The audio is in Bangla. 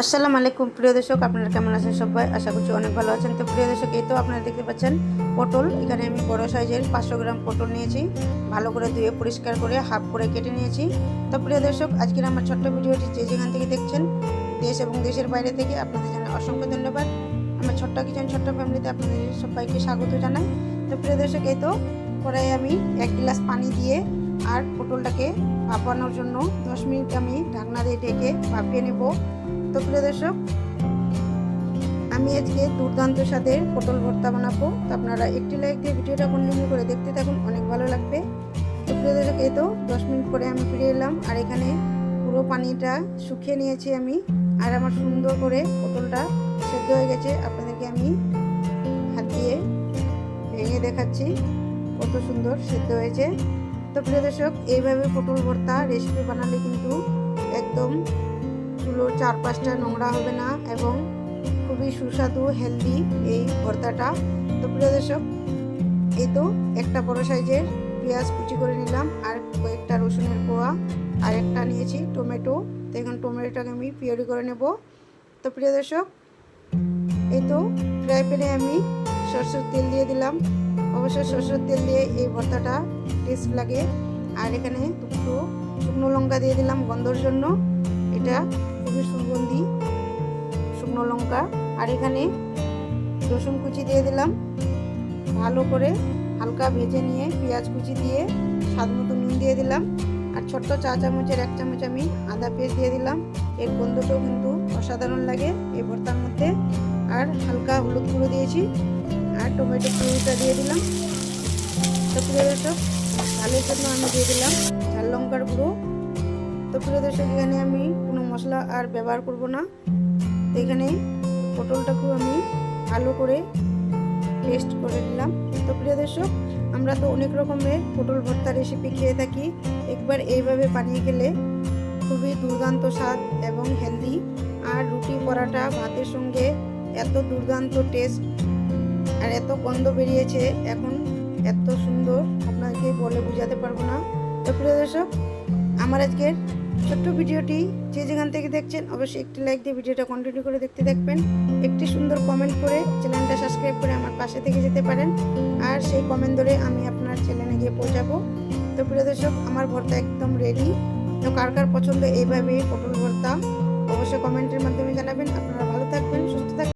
আসসালামু আলাইকুম, প্রিয় দর্শক, আপনারা কেমন আছেন সবাই? আশা করছি অনেক ভালো আছেন। তো প্রিয় দর্শক, এই তো আপনারা দেখতে পাচ্ছেন পটল। এখানে আমি বড় সাইজের পাঁচশো গ্রাম পটল নিয়েছি। ভালো করে ধুয়ে পরিষ্কার করে হাফ করে কেটে নিয়েছি। তো প্রিয় দর্শক, আজকের আমার ছোট্ট ভিডিওটি যে যেখান থেকে দেখছেন, দেশ এবং দেশের বাইরে থেকে, আপনাদের জানাই অসংখ্য ধন্যবাদ। আমার ছোট্ট কিচেন, ছোট্ট ফ্যামিলিতে আপনাদের সবাইকে স্বাগত জানাই। তো প্রিয় দর্শক, এই তো কড়াই আমি এক গ্লাস পানি দিয়ে আর পটলটাকে ভাপানোর জন্য দশ মিনিট আমি ঢাকনা দিয়ে ঢেকে ভাপিয়ে নেব। তো প্রিয় দর্শক আমি আজকে দুর্দান্ত সাথে পটল ভর্তা বানাবো। তো আপনারা একটি লাইক দিয়ে ভিডিওটা কন্টিনিউ করে দেখতে থাকুন, অনেক ভালো লাগবে। তো প্রিয় দর্শক, এই তো দশ মিনিট পরে আমি ফিরে এলাম। আর এখানে পুরো পানিটা শুকিয়ে নিয়েছি আমি। আর আমার সুন্দর করে পটলটা সেদ্ধ হয়ে গেছে। আপনাদেরকে আমি হাত দিয়ে ভেঙে দেখাচ্ছি কত সুন্দর সেদ্ধ হয়েছে। তো প্রিয় দর্শক, এইভাবে পটল ভর্তা রেসিপি বানালে কিন্তু একদম চুলোর চারপাশটা নোংরা হবে না এবং খুবই সুস্বাদু হেলদি এই ভর্তাটা। তো প্রিয় দর্শক, এই তো একটা বড় সাইজের পেঁয়াজ কুচি করে নিলাম, আর কয়েকটা রসুনের কোয়া, আর একটা নিয়েছি টমেটো। তো এখন টমেটোটাকে আমি পিওরি করে নেব। তো প্রিয় দর্শক, এই তো ফ্রাই প্যানে আমি সরষের তেল দিয়ে দিলাম। অবশ্যই সরষের তেল দিয়ে এই ভর্তাটা টেস্ট লাগে। আর এখানে দুটো শুকনো লঙ্কা দিয়ে দিলাম গন্ধর জন্য। এটা খুবই সুগন্ধি, শুকনো লঙ্কা, আর এখানে রসুন কুচি দিয়ে দিলাম। ভালো করে হালকা ভেজে নিয়ে পেঁয়াজ কুচি দিয়ে স্বাদ মতো নুন দিয়ে দিলাম। আর ছোট্ট চা চামচের এক চামচ আমি আদা পেস্ট দিয়ে দিলাম। এর গন্ধটাও কিন্তু অসাধারণ লাগে এই ভর্তার মধ্যে। আর হালকা হলুদ গুঁড়ো দিয়েছি। আর টমেটো পুরোটা দিয়ে দিলাম। তো ঝালের জন্য আমি দিয়ে দিলাম। ঝাল লঙ্কার গুঁড়ো তো প্রিয় দর্শক, এখানে আমি কোনো মশলা আর ব্যবহার করব না। এখানে পটলটাকেও আমি ভালো করে পেস্ট করে নিলাম। তো প্রিয় দর্শক, আমরা তো অনেক রকমের পটল ভর্তা রেসিপি খেয়ে থাকি। একবার এইভাবে বানিয়ে গেলে খুবই দুর্দান্ত স্বাদ এবং হেলদি আর রুটি পরাটা ভাতের সঙ্গে এত দুর্দান্ত টেস্ট আর এত গন্ধ বেরিয়েছে, এখন এত সুন্দর। আপনাকে বলে বোঝাতে পারব না। তো প্রিয় দর্শক আমার আজকের ছোট্ট ভিডিওটি যে যেখান থেকে দেখছেন, অবশ্যই একটি লাইক দিয়ে ভিডিওটা কন্টিনিউ করে দেখতে থাকবেন। একটি সুন্দর কমেন্ট করে চ্যানেলটা সাবস্ক্রাইব করে আমার পাশে থেকে যেতে পারেন। আর সেই কমেন্ট ধরে আমি আপনার চ্যানেলে গিয়ে পৌঁছাবো। তো প্রিয় দর্শক, আমার ভর্তা একদম রেডি তো কার কার পছন্দ এইভাবে পটল ভর্তা অবশ্যই কমেন্টের মাধ্যমে জানাবেন। আপনারা ভালো থাকবেন, সুস্থ থাকবেন।